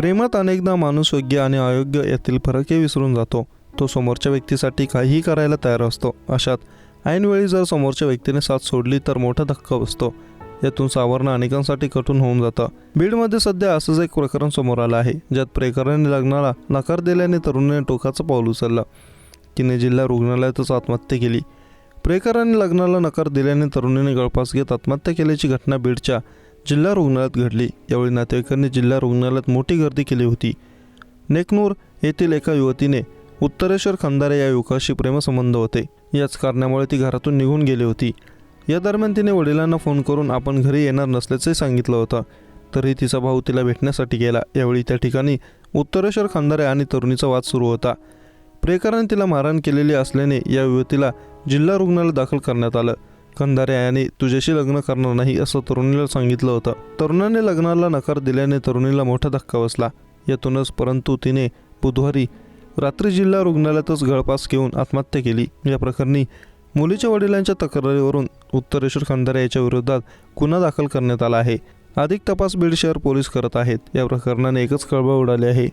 प्रेमात अनेकदा माणूस योग्य आणि अयोग्य यातील फरकही विसरून जातो. तो समोरच्या व्यक्तीसाठी काहीही करायला तयार असतो. अशात ऐनवेळी जर समोरच्या व्यक्तीने साथ सोडली तर मोठा धक्का बसतो. यातून सावरणं अनेकांसाठी कठीण होऊन जातं. बीडमध्ये सध्या असंच एक प्रकरण समोर आलं आहे ज्यात प्रेकराने लग्नाला नकार दिल्याने तरुणीने टोकाचं पाऊल उचललं. तिने जिल्हा रुग्णालयातच आत्महत्या केली. प्रेकराने लग्नाला नकार दिल्याने तरुणीने गळफास घेत आत्महत्या केल्याची घटना बीडच्या जिल्हा रुग्णालयात घडली. यावेळी नातेवाईकांनी जिल्हा रुग्णालयात मोठी गर्दी केली होती. नेकनूर येथील एका युवतीने उत्तरेश्वर खंदारे या युवकाशी प्रेमसंबंध होते. याच कारणामुळे ती घरातून निघून गेली होती. या दरम्यान तिने वडिलांना फोन करून आपण घरी येणार नसल्याचे सांगितलं होतं. तरी तिचा भाऊ तिला भेटण्यासाठी गेला. यावेळी त्या ठिकाणी उत्तरेश्वर खंदारे आणि तरुणीचा वाद सुरू होता. प्रेकराने तिला मारहाण केलेली असल्याने या युवतीला जिल्हा रुग्णालयात दाखल करण्यात आलं. कंधारे याने तुझ्याशी लग्न करणार नाही असं तरुणीला सांगितलं होतं. तरुणाने लग्नाला नकार दिल्याने तरुणीला मोठा धक्का बसला. यातूनच परंतु तिने बुधवारी रात्री जिल्हा रुग्णालयातच गळपास घेऊन आत्महत्या केली. या प्रकरणी मुलीच्या वडिलांच्या तक्रारीवरून उत्तरेश्वर खंदारे याच्या विरोधात गुन्हा दाखल करण्यात आला आहे. अधिक तपास बीड शहर पोलीस करत आहेत. या प्रकरणाने एकच कळबळ उडाली आहे.